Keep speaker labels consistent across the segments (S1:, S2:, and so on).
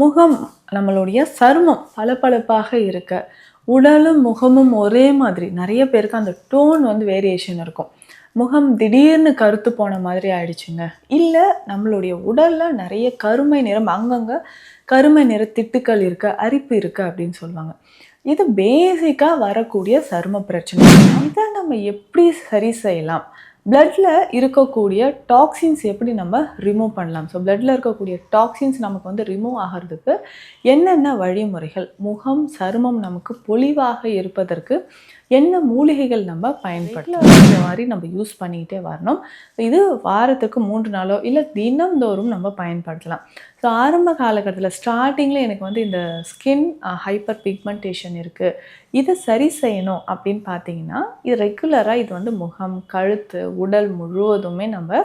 S1: முகம் நம்மளுடைய சருமம் பளபளப்பாக இருக்க உடலும் முகமும் ஒரே மாதிரி. நிறைய பேருக்கு அந்த டோன் வந்து வேரியேஷன் இருக்கும். முகம் திடீர்னு கருத்து போன மாதிரி ஆயிடுச்சுங்க. இல்லை நம்மளுடைய உடலில் நிறைய கருமை நிறம் அங்கங்கே கருமை நிற திட்டுக்கள் இருக்குது அரிப்பு இருக்குது அப்படின்னு சொல்லுவாங்க. இது பேசிக்காக வரக்கூடிய சரும பிரச்சனை. இதை நம்ம எப்படி சரி செய்யலாம்? பிளட்டில் இருக்கக்கூடிய டாக்ஸின்ஸ் எப்படி நம்ம ரிமூவ் பண்ணலாம்? ஸோ பிளட்டில் இருக்கக்கூடிய டாக்ஸின்ஸ் நமக்கு வந்து ரிமூவ் ஆகிறதுக்கு என்னென்ன வழிமுறைகள்? முகம் சருமம் நமக்கு பொலிவாக இருப்பதற்கு என்ன மூலிகைகள் நம்ம பயன்படுத்தலாம் இந்த மாதிரி நம்ம யூஸ் பண்ணிக்கிட்டே வரணும். இது வாரத்துக்கு மூன்று நாளோ இல்லை தினம்தோறும் நம்ம பயன்படுத்தலாம். ஸோ ஆரம்ப காலகட்டத்தில் ஸ்டார்டிங்கில் எனக்கு வந்து இந்த ஸ்கின் ஹைப்பர் பிக்மெண்டேஷன் இருக்குது இதை சரி செய்யணும் அப்படின்னு பார்த்தீங்கன்னா இது ரெகுலராக இது வந்து முகம் கழுத்து உடல் முழுவதுமே நம்ம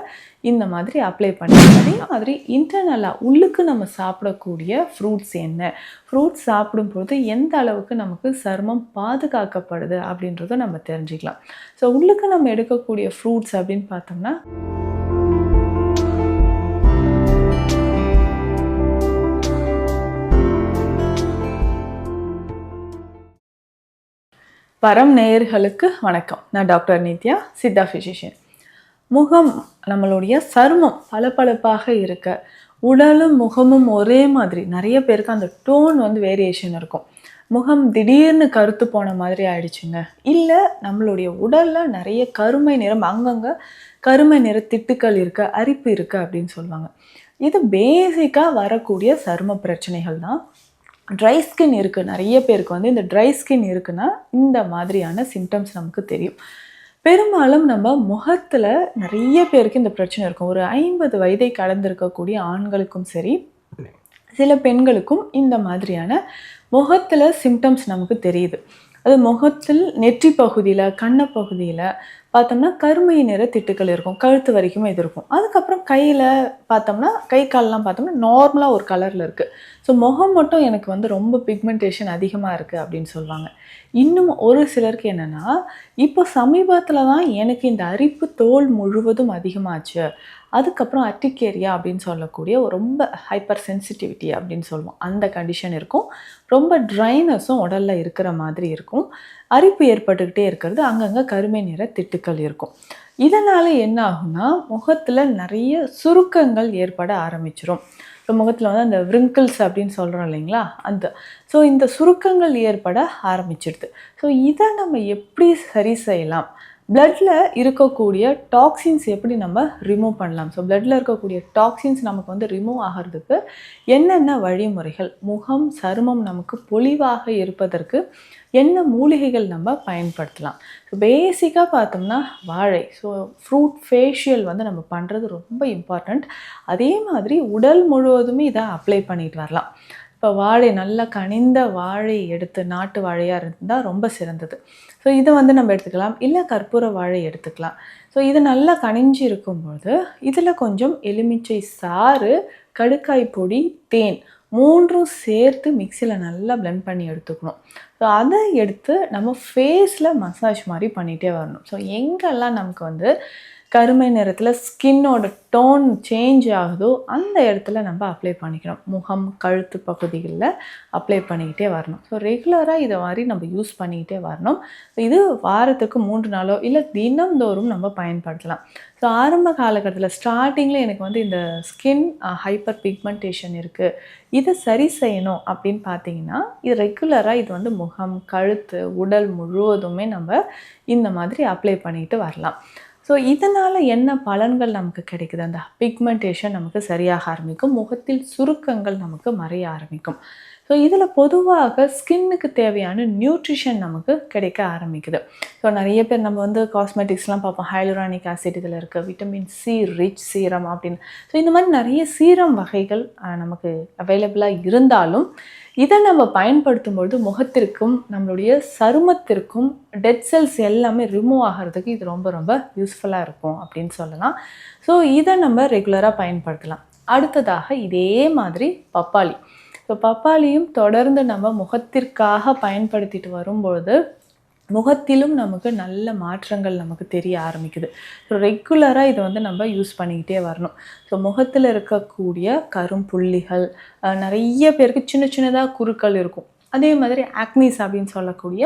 S1: இந்த மாதிரி அப்ளை பண்ணிக்கலாம் அதே மாதிரி இன்டர்னலாக உள்ளுக்கு நம்ம சாப்பிடக்கூடிய ஃப்ரூட்ஸ் என்ன? ஃப்ரூட்ஸ் சாப்பிடும்போது எந்த அளவுக்கு நமக்கு சருமம் பாதுகாக்கப்படுது அப்படின்றத நம்ம தெரிஞ்சுக்கலாம். ஸோ உள்ளுக்கு நம்ம எடுக்கக்கூடிய ஃப்ரூட்ஸ் அப்படின்னு பார்த்தோம்னா பரம் நேயர்களுக்கு வணக்கம். நான் டாக்டர் நித்யா சித்தா ஃபிசிஷியன் முகம் நம்மளுடைய சருமம் பளபளப்பாக இருக்க உடலும் முகமும் ஒரே மாதிரி நிறைய பேருக்கு அந்த டோன் வந்து வேரியேஷன் இருக்கும். முகம் திடீர்னு கருத்து போன மாதிரி ஆயிடுச்சுங்க. இல்லை நம்மளுடைய உடலில் நிறைய கருமை நிறம் அங்கங்கே கருமை நிற திட்டுக்கள் இருக்குது அரிப்பு இருக்குது அப்படின்னு சொல்லுவாங்க. இது பேசிக்காக வரக்கூடிய சரும பிரச்சனைகள் தான். ட்ரை ஸ்கின் இருக்குது நிறைய பேருக்கு வந்து இந்த ட்ரை ஸ்கின் இருக்குன்னா இந்த மாதிரியான சிம்டம்ஸ் நமக்கு தெரியும். பெரும்பாலும் நம்ம முகத்தில் நிறைய பேருக்கு இந்த பிரச்சனை இருக்கும். ஒரு ஐம்பது வயதை கடந்திருக்கக்கூடிய ஆண்களுக்கும் சரி சில பெண்களுக்கும் இந்த மாதிரியான முகத்தில் சிம்டம்ஸ் நமக்கு தெரியுது. அது முகத்தில் நெற்றி பகுதியில் கண்ண பகுதியில் பார்த்தோம்னா கருமை நிற திட்டுக்கள் இருக்கும். கழுத்து வரைக்குமே இது இருக்கும். அதுக்கப்புறம் கையில் பார்த்தோம்னா கை கால்லாம் பார்த்தோம்னா நார்மலாக ஒரு கலரில் இருக்குது ஸோ முகம் மட்டும் எனக்கு வந்து ரொம்ப பிக்மெண்டேஷன் அதிகமாக இருக்குது அப்படின்னு சொல்லுவாங்க. இன்னும் ஒரு சிலருக்கு என்னென்னா இப்போ சமீபத்தில் தான் எனக்கு இந்த அரிப்பு தோல் முழுவதும் அதிகமாச்சு. அதுக்கப்புறம் அட்டிகேரியா அப்படின்னு சொல்லக்கூடிய ஒரு ரொம்ப ஹைப்பர் சென்சிட்டிவிட்டி அப்படின்னு சொல்லுவோம். அந்த கண்டிஷன் இருக்கும். ரொம்ப ட்ரைனஸும் உடலில் இருக்கிற மாதிரி இருக்கும். அரிப்பு ஏற்பட்டுக்கிட்டே இருக்கிறது அங்கங்கே கருமை நிற திட்டுக்கள் இருக்கும். இதனால் என்ன ஆகும்னா முகத்தில் நிறைய சுருக்கங்கள் ஏற்பட ஆரம்பிச்சிடும் இப்போ முகத்தில் வந்து அந்த விரிங்கிள்ஸ் அப்படின்னு சொல்கிறோம் இல்லைங்களா? அந்த ஸோ இந்த சுருக்கங்கள் ஏற்பட ஆரம்பிச்சிடுது ஸோ இதை நம்ம எப்படி சரி செய்யலாம்? பிளட்டில் இருக்கக்கூடிய டாக்ஸின்ஸ் எப்படி நம்ம ரிமூவ் பண்ணலாம்? ஸோ பிளட்டில் இருக்கக்கூடிய டாக்ஸின்ஸ் நமக்கு வந்து ரிமூவ் ஆகிறதுக்கு என்னென்ன வழிமுறைகள் முகம் சருமம் நமக்கு பொலிவாக இருப்பதற்கு என்ன மூலிகைகள் நம்ம பயன்படுத்தலாம்? ஸோ பேசிக்காக பார்த்தோம்னா வாழை. ஸோ ஃப்ரூட் ஃபேஷியல் வந்து நம்ம பண்ணுறது ரொம்ப இம்பார்ட்டண்ட் அதே மாதிரி உடல் முழுவதுமே இதை அப்ளை பண்ணிட்டு வரலாம். இப்போ வாழை நல்லா கனிந்த வாழை எடுத்து நாட்டு வாழையாக இருந்தால் ரொம்ப சிறந்தது. ஸோ இதை வந்து நம்ம எடுத்துக்கலாம். இல்லை கற்பூர வாழை எடுத்துக்கலாம். ஸோ இது நல்லா கனிஞ்சு இருக்கும்போது இதில் கொஞ்சம் எலுமிச்சை சாறு கடுக்காய் பொடி தேன் மூன்றும் சேர்த்து மிக்சியில் நல்லா பிளெண்ட் பண்ணி எடுத்துக்கணும். ஸோ அதை எடுத்து நம்ம ஃபேஸில் மசாஜ் மாதிரி பண்ணிகிட்டே வரணும். ஸோ எங்கெல்லாம் நமக்கு வந்து கருமை நிறத்தில் ஸ்கின்னோட டோன் சேஞ்ச் ஆகுதோ அந்த இடத்துல நம்ம அப்ளை பண்ணிக்கணும் முகம் கழுத்து பகுதிகளில் அப்ளை பண்ணிக்கிட்டே வரணும். ஸோ ரெகுலராக இதை மாதிரி நம்ம யூஸ் பண்ணிக்கிட்டே வரணும். இது வாரத்துக்கு மூன்று நாளோ இல்லை தினம்தோறும் நம்ம பயன்படுத்தலாம். ஸோ ஆரம்ப காலகட்டத்தில் ஸ்டார்டிங்கில் எனக்கு வந்து இந்த ஸ்கின் ஹைப்பர் பிக்மெண்டேஷன் இருக்குது இதை சரி செய்யணும் அப்படின்னு பார்த்தீங்கன்னா இது ரெகுலராக இது வந்து முகம் கழுத்து உடல் முழுவதுமே நம்ம இந்த மாதிரி அப்ளை பண்ணிட்டு வரலாம். ஸோ இதனால் என்ன பலன்கள் நமக்கு கிடைக்குது? அந்த பிக்மெண்டேஷன் நமக்கு சரியாக ஆரம்பிக்கும். முகத்தில் சுருக்கங்கள் நமக்கு மறைய ஆரம்பிக்கும். ஸோ இதில் பொதுவாக ஸ்கின்னுக்கு தேவையான நியூட்ரிஷன் நமக்கு கிடைக்க ஆரம்பிக்குது. ஸோ நிறைய பேர் நம்ம வந்து காஸ்மெட்டிக்ஸ்லாம் பார்ப்போம். ஹைலோரானிக் ஆசிட் இதில் இருக்க விட்டமின் சி ரிச் சீரம் அப்படின்னு. ஸோ இந்த மாதிரி நிறைய சீரம் வகைகள் நமக்கு அவைலபிளாக இருந்தாலும் இதை நம்ம பயன்படுத்தும் பொழுது முகத்திற்கும் நம்மளுடைய சருமத்திற்கும் டெட் செல்ஸ் எல்லாமே ரிமூவ் ஆகிறதுக்கு இது ரொம்ப ரொம்ப யூஸ்ஃபுல்லாக இருக்கும் அப்படின்னு சொல்லலாம். ஸோ இதை நம்ம ரெகுலராக பயன்படுத்தலாம். அடுத்ததாக இதே மாதிரி பப்பாளி. ஸோ பப்பாளியும் தொடர்ந்து நம்ம முகத்திற்காக பயன்படுத்திட்டு வரும்பொழுது முகத்திலும் நமக்கு நல்ல மாற்றங்கள் நமக்கு தெரிய ஆரம்பிக்குது. ஸோ ரெகுலராக இதை வந்து நம்ம யூஸ் பண்ணிக்கிட்டே வரணும். ஸோ முகத்தில் இருக்கக்கூடிய கரும்புள்ளிகள் நிறைய பேருக்கு சின்ன சின்னதாக குறுக்கள் இருக்கும். அதே மாதிரி ஆக்னிஸ் அப்படின்னு சொல்லக்கூடிய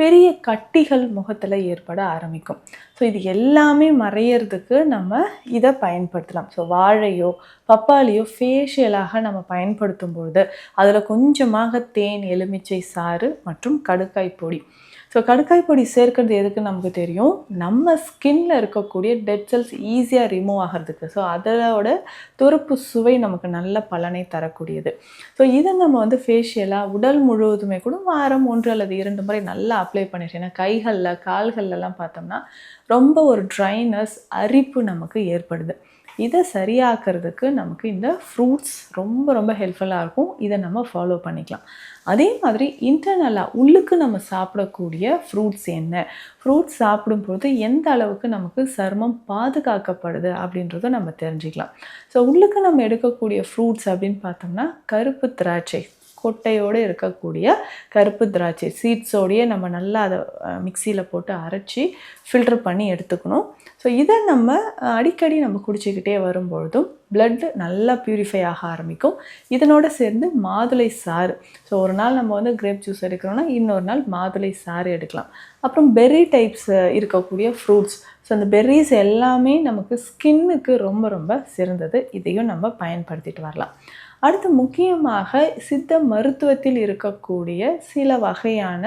S1: பெரிய கட்டிகள் முகத்தில் ஏற்பட ஆரம்பிக்கும். ஸோ இது எல்லாமே மறையிறதுக்கு நம்ம இதை பயன்படுத்தலாம். ஸோ வாழையோ பப்பாளியோ ஃபேஷியலாக நம்ம பயன்படுத்தும் பொழுது அதில் கொஞ்சமாக தேன் எலுமிச்சை சாறு மற்றும் கடுக்காய் பொடி. ஸோ கடுக்காய் பொடி சேர்க்கறது எதுக்கு நமக்கு தெரியும்? நம்ம ஸ்கின்ல இருக்கக்கூடிய டெட் செல்ஸ் ஈஸியாக ரிமூவ் ஆகிறதுக்கு. ஸோ அதோட துருப்பு சுவை நமக்கு நல்ல பலனை தரக்கூடியது. ஸோ இதை நம்ம வந்து ஃபேஷியலாக உடல் முழுவதுமே கூட வாரம் ஒன்று அல்லது இரண்டு முறை நல்லா அப்ளை பண்ணிட்டு ஏன்னா கைகளில் கால்கள்லாம் பார்த்தோம்னா ரொம்ப ஒரு ட்ரைனஸ் அரிப்பு நமக்கு ஏற்படுது. இதை சரியாக்குறதுக்கு நமக்கு இந்த ஃப்ரூட்ஸ் ரொம்ப ரொம்ப ஹெல்ப்ஃபுல்லாக இருக்கும். இதை நம்ம ஃபாலோ பண்ணிக்கலாம். அதே மாதிரி இன்டர்னலாக உள்ளுக்கு நம்ம சாப்பிடக்கூடிய ஃப்ரூட்ஸ் என்ன? ஃப்ரூட்ஸ் சாப்பிடும்போது எந்த அளவுக்கு நமக்கு சருமம் பாதுகாக்கப்படுது அப்படின்றத நம்ம தெரிஞ்சுக்கலாம். ஸோ உள்ளுக்கு நம்ம எடுக்கக்கூடிய ஃப்ரூட்ஸ் அப்படின்னு பார்த்தோம்னா கருப்பு திராட்சை. கொட்டையோடு இருக்கக்கூடிய கருப்பு திராட்சை சீட்ஸோடையே நம்ம நல்லா அதை மிக்சியில் போட்டு அரைச்சி ஃபில்டர் பண்ணி எடுத்துக்கணும். ஸோ இதை நம்ம அடிக்கடி நம்ம குடிச்சிக்கிட்டே வரும்பொழுதும் பிளட் நல்லா ப்யூரிஃபை ஆக ஆரம்பிக்கும். இதனோட சேர்ந்து மாதுளை சாறு. ஸோ ஒரு நாள் நம்ம வந்து கிரேப் ஜூஸ் எடுக்கிறோம்னா இன்னொரு நாள் மாதுளை சாறு எடுக்கலாம். அப்புறம் பெர்ரி டைப்ஸ் இருக்கக்கூடிய ஃப்ரூட்ஸ் ஸோ அந்த பெர்ரிஸ் எல்லாமே நமக்கு ஸ்கின்னுக்கு ரொம்ப ரொம்ப சிறந்தது. இதையும் நம்ம பயன்படுத்திட்டு வரலாம். அடுத்து முக்கியமாக சித்த மருத்துவத்தில் இருக்கக்கூடிய சில வகையான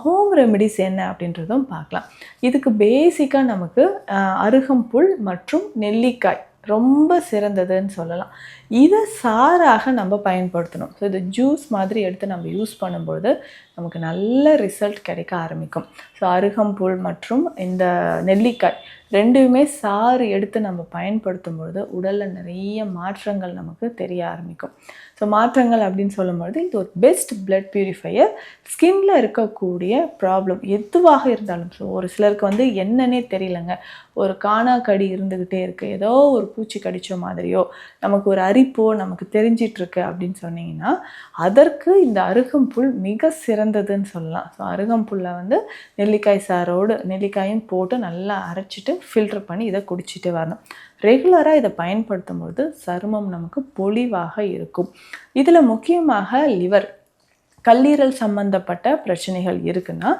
S1: ஹோம் ரெமெடிஸ் என்ன அப்படின்றதும் பார்க்கலாம். இதுக்கு பேசிக்காக நமக்கு அஹ், அருகம்புல் மற்றும் நெல்லிக்காய் ரொம்ப சிறந்ததுன்னு சொல்லலாம். இதை சாராக நம்ம பயன்படுத்தணும். ஸோ இது ஜூஸ் மாதிரி எடுத்து நம்ம யூஸ் பண்ணும்பொழுது நமக்கு நல்ல ரிசல்ட் கிடைக்க ஆரம்பிக்கும். ஸோ அருகம்புல் மற்றும் இந்த நெல்லிக்காய் ரெண்டுமே சாறு எடுத்து நம்ம பயன்படுத்தும் பொழுது உடலில் நிறைய மாற்றங்கள் நமக்கு தெரிய ஆரம்பிக்கும். ஸோ மாற்றங்கள் அப்படின்னு சொல்லும்பொழுது இது ஒரு பெஸ்ட் பிளட் பியூரிஃபையர் ஸ்கின்ல இருக்கக்கூடிய ப்ராப்ளம் எதுவாக இருந்தாலும் ஸோ ஒரு சிலருக்கு வந்து என்னன்னே தெரியலங்க. ஒரு காணாக்கடி இருந்துக்கிட்டே இருக்குது ஏதோ ஒரு பூச்சி கடித்த மாதிரியோ நமக்கு ஒரு அரிப்போ நமக்கு தெரிஞ்சிட்டு இருக்கு அப்படின்னு சொன்னீங்கன்னா அதற்கு இந்த அருகம்புல் மிக சிறந்ததுன்னு சொல்லலாம். ஸோ அருகம்புல்லை வந்து நெல்லிக்காய் சாரோடு நெல்லிக்காயும் போட்டு நல்லா அரைச்சிட்டு ஃபில்டர் பண்ணி இதை குடிச்சிட்டு வரணும். ரெகுலராக இதை பயன்படுத்தும் பொழுது சருமம் நமக்கு பொலிவாக இருக்கும். இதில் முக்கியமாக லிவர் கல்லீரல் சம்மந்தப்பட்ட பிரச்சனைகள் இருக்குன்னா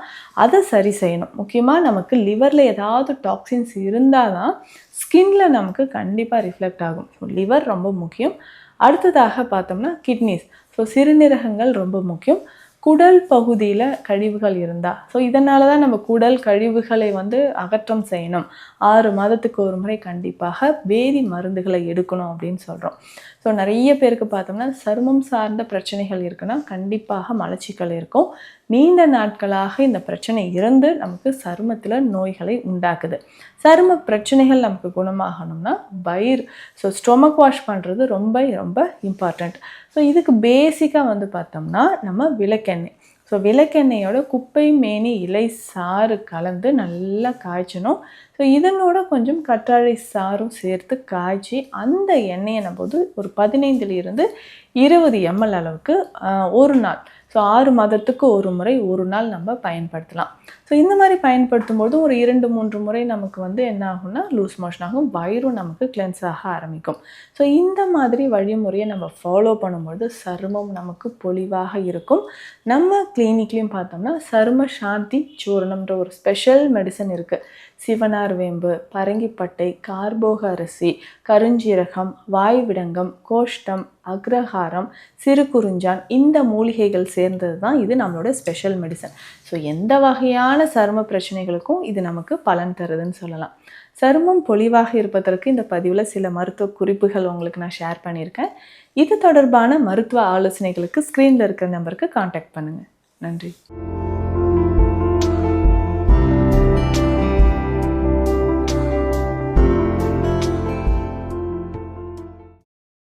S1: அதை சரி செய்யணும். முக்கியமாக நமக்கு லிவரில் ஏதாவது டாக்ஸின்ஸ் இருந்தால் தான் ஸ்கின்ல நமக்கு கண்டிப்பாக ரிஃப்ளெக்ட் ஆகும். ஸோ லிவர் ரொம்ப முக்கியம். அடுத்ததாக பார்த்தோம்னா கிட்னிஸ் ஸோ சிறுநீரகங்கள் ரொம்ப முக்கியம். குடல் பகுதியில் கழிவுகள் இருந்தால் ஸோ இதனால தான் நம்ம குடல் கழிவுகளை வந்து அகற்றம் செய்யணும். ஆறு மாதத்துக்கு ஒரு முறை கண்டிப்பாக வேதி மருந்துகளை எடுக்கணும் அப்படின்னு சொல்கிறோம் ஸோ நிறைய பேருக்கு பார்த்தோம்னா சருமம் சார்ந்த பிரச்சனைகள் இருக்குன்னா கண்டிப்பாக மலச்சிக்கல் இருக்கும். நீண்ட நாட்களாக இந்த பிரச்சனை இருந்து நமக்கு சருமத்தில் நோய்களை உண்டாக்குது. சரும பிரச்சனைகள் நமக்கு குணமாகணும்னா பயிர் ஸோ ஸ்டொமக் வாஷ் பண்ணுறது ரொம்ப ரொம்ப இம்பார்ட்டண்ட் ஸோ இதுக்கு பேசிக்காக வந்து பார்த்தோம்னா நம்ம விளக்கெண்ணெய். ஸோ விளக்கெண்ணெயோட குப்பை மேனி இலை சாறு கலந்து நல்லா காய்ச்சணும். ஸோ இதனோட கொஞ்சம் கற்றாழை சாறும் சேர்த்து காய்ச்சி அந்த எண்ணெயை நம்ம வந்து ஒரு பதினைந்துலேருந்து இருபது எம்எல் அளவுக்கு ஒரு நாள் ஸோ ஆறு மாதத்துக்கு ஒரு முறை ஒரு நாள் நம்ம பயன்படுத்தலாம். ஸோ இந்த மாதிரி பயன்படுத்தும் போது ஒரு இரண்டு மூன்று முறை நமக்கு வந்து என்ன ஆகும்னா லூஸ் மோஷன் ஆகும். வயிறும் நமக்கு கிளென்ஸ் ஆக ஆரம்பிக்கும். ஸோ இந்த மாதிரி வழிமுறையை நம்ம ஃபாலோ பண்ணும்பொழுது சருமம் நமக்கு பொலிவாக இருக்கும். நம்ம கிளினிக்லேயும் பார்த்தோம்னா சரும சாந்தி சூரணம்ன்ற ஒரு ஸ்பெஷல் மெடிசன் இருக்குது சிவனார் வேம்பு பரங்கிப்பட்டை கார்போக அரிசி கருஞ்சீரகம் வாய்விடங்கம் கோஷ்டம் அக்ரஹாரம் சிறுகுறிஞ்சான் இந்த மூலிகைகள் சேர்ந்தது தான் இது நம்மளோட ஸ்பெஷல் மெடிசன் ஸோ எந்த வகையான சரும பிரச்சனைகளுக்கும் இது நமக்கு பலன் தருதுன்னு சொல்லலாம். சருமம் பொலிவாக இருப்பதற்கு இந்த பதிவில் சில மருத்துவ குறிப்புகள் உங்களுக்கு நான் ஷேர் பண்ணியிருக்கேன். இது தொடர்பான மருத்துவ ஆலோசனைகளுக்கு ஸ்க்ரீனில் இருக்கிற நம்பருக்கு காண்டாக்ட் பண்ணுங்கள் நன்றி.